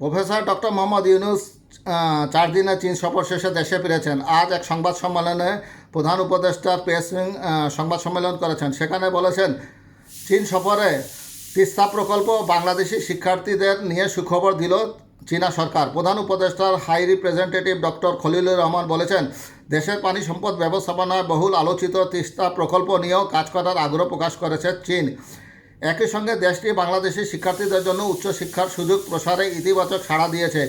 Professor doctor Mohammad Yunus চার দিনের চীন সফর শেষে দেশে ফিরেছেন। আজ এক সংবাদ সম্মেলনে প্রধান উপদেষ্টা প্রেস সংবাদ সম্মেলন করেছেন। সেখানে বলেছেন, চীন সফরে তিস্তা প্রকল্প বাংলাদেশি শিক্ষার্থীদের নিয়ে সুখবর দিল চীনা সরকার। প্রধান উপদেষ্টার high representative doctor Khalilur Rahman বলেছেন, দেশের পানি সম্পদ ব্যবস্থাপনায় বহুল আলোচিত তিস্তা প্রকল্প নিয়েও কাজ করার আগ্রহ প্রকাশ করেছে চীন। একই সঙ্গে দেশটি বাংলাদেশি শিক্ষার্থীদের জন্য উচ্চশিক্ষার সুযোগ প্রসারে ইতিবাচক সাড়া দিয়েছে।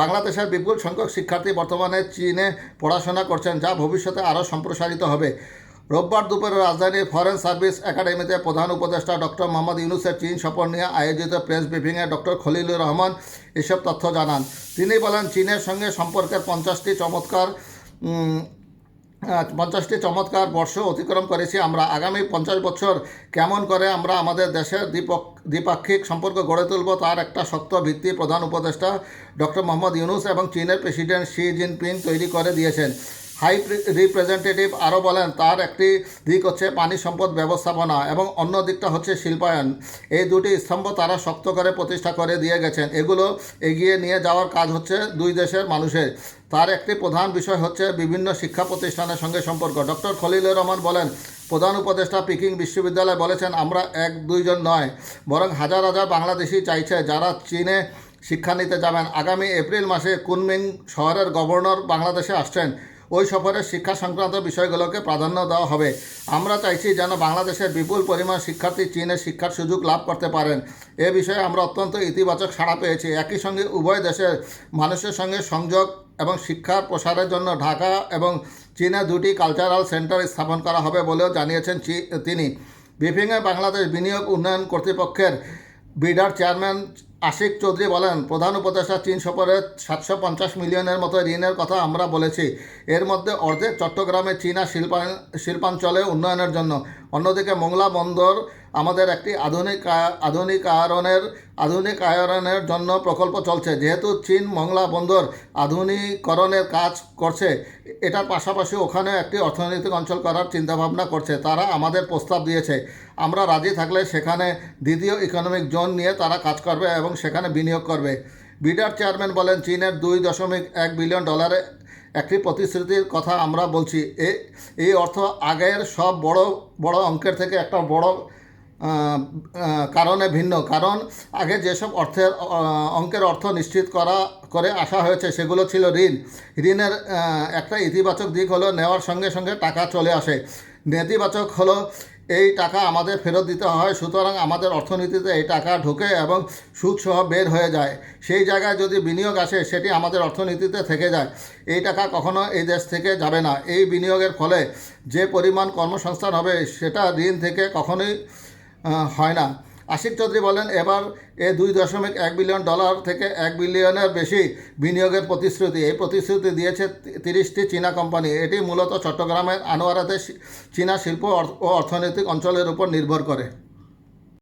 বাংলাদেশের বিপুল সংখ্যক শিক্ষার্থী বর্তমানে চীনে পড়াশোনা করছেন, যা ভবিষ্যতে আরও সম্প্রসারিত হবে। রোববার দুপুরে রাজধানীর ফরেন সার্ভিস একাডেমিতে প্রধান উপদেষ্টা ডক্টর মোহাম্মদ ইউনুসের চীন সফর নিয়ে আয়োজিত প্রেস ব্রিফিংয়ে ডক্টর খলিলুর রহমান এসব তথ্য জানান। তিনি বলেন, চীনের সঙ্গে সম্পর্কের পঞ্চাশটি চমৎকার পঞ্চাশটি চমৎকার বর্ষ অতিক্রম করেছি। আমরা আগামী পঞ্চাশ বছর কেমন করে আমরা আমাদের দেশের দ্বিপক, দ্বিপাক্ষিক সম্পর্ক গড়ে তুলব তার একটা শক্ত ভিত্তি প্রধান উপদেষ্টা ডক্টর মোহাম্মদ ইউনুস এবং চীনের প্রেসিডেন্ট শি জিনপিং তৈরি করে দিয়েছেন। হাই রিপ্রেজেন্টেটিভ আরও বলেন, তার একটি দিক হচ্ছে পানি সম্পদ ব্যবস্থাপনা এবং অন্য দিকটা হচ্ছে শিল্পায়ন। এই দুটি স্তম্ভ তারা শক্ত করে প্রতিষ্ঠা করে দিয়ে গেছেন। এগুলো এগিয়ে নিয়ে যাওয়ার কাজ হচ্ছে দুই দেশের মানুষের। তার একটি প্রধান বিষয় হচ্ছে বিভিন্ন শিক্ষা প্রতিষ্ঠানের সঙ্গে সম্পর্ক। ডক্টর খলিলুর রহমান বলেন, প্রধান উপদেষ্টা পিকিং বিশ্ববিদ্যালয় বলেছেন, আমরা এক, দুইজন নয়, বরং হাজার হাজার বাংলাদেশি চাইছে যারা চীনে শিক্ষা নিতে যাবেন। আগামী এপ্রিল মাসে কুনমিং শহরের গভর্নর বাংলাদেশে আসছেন। ওই সফরে শিক্ষা সংক্রান্ত বিষয়গুলোকে প্রাধান্য দেওয়া হবে। আমরা চাইছি যেন বাংলাদেশের বিপুল পরিমাণ শিক্ষার্থী চীনে শিক্ষার সুযোগ লাভ করতে পারেন। এ বিষয়ে আমরা অত্যন্ত ইতিবাচক সাড়া পেয়েছি। একই সঙ্গে উভয় দেশের মানুষের সঙ্গে সংযোগ এবং শিক্ষার প্রসারের জন্য ঢাকা এবং চীনে দুটি কালচারাল সেন্টার স্থাপন করা হবে বলেও জানিয়েছেন তিনি। ব্রিফিংয়ে বাংলাদেশ বিনিয়োগ উন্নয়ন কর্তৃপক্ষের বিডার চেয়ারম্যান আশিক চৌধুরী বলেন, প্রধান উপদেষ্টা চীন সফরে সাতশো পঞ্চাশ মিলিয়নের মতো ঋণের কথা আমরা বলেছি। এর মধ্যে অর্ধেক চট্টগ্রামে চীনা শিল্পা শিল্পাঞ্চলে উন্নয়নের জন্য। অন্যদিকে মোংলা বন্দর আমাদের একটি আধুনিক, আধুনিকায়নের আধুনিকায়নের জন্য প্রকল্প চলছে। যেহেতু চীন মংলা বন্দর আধুনিকরণের কাজ করছে, এটার পাশাপাশি ওখানে একটি অর্থনৈতিক অঞ্চল করার চিন্তাভাবনা করছে। তারা আমাদের প্রস্তাব দিয়েছে। আমরা রাজি থাকলে সেখানে দ্বিতীয় ইকোনমিক জোন নিয়ে তারা কাজ করবে এবং সেখানে বিনিয়োগ করবে। বিডার চেয়ারম্যান বলেন, চীনের দুই দশমিক এক বিলিয়ন ডলারে একটি প্রতিশ্রুতির কথা আমরা বলছি। এই অর্থ আগের সব বড় বড় অঙ্কের থেকে একটা বড় কারণে ভিন্ন। কারণ, আগে যেসব অর্থের অঙ্কের অর্থ নিশ্চিত করা, করে আসা হয়েছে, সেগুলো ছিল ঋণ। ঋণের একটা ইতিবাচক দিক হলো নেওয়ার সঙ্গে সঙ্গে টাকা চলে আসে। নেতিবাচক হলো এই টাকা আমাদের ফেরত দিতে হয়, সুতরাং আমাদের অর্থনীতিতে এই টাকা ঢোকে এবং সুদসহ বের হয়ে যায়। সেই জায়গায় যদি বিনিয়োগ আসে, সেটি আমাদের অর্থনীতিতে থেকে যায়। এই টাকা কখনো এই দেশ থেকে যাবে না। এই বিনিয়োগের ফলে যে পরিমাণ কর্মসংস্থান হবে, সেটা ঋণ থেকে কখনোই হয় না। আশিক চৌধুরী বলেন, এবার এ দুই দশমিক এক বিলিয়ন ডলার থেকে এক বিলিয়নের বেশি বিনিয়োগের প্রতিশ্রুতি। এই প্রতিশ্রুতি দিয়েছে তিরিশটি চীনা কোম্পানি। এটি মূলত চট্টগ্রামের আনোয়ারাতে চীনা শিল্প ও অর্থনৈতিক অঞ্চলের উপর নির্ভর করে।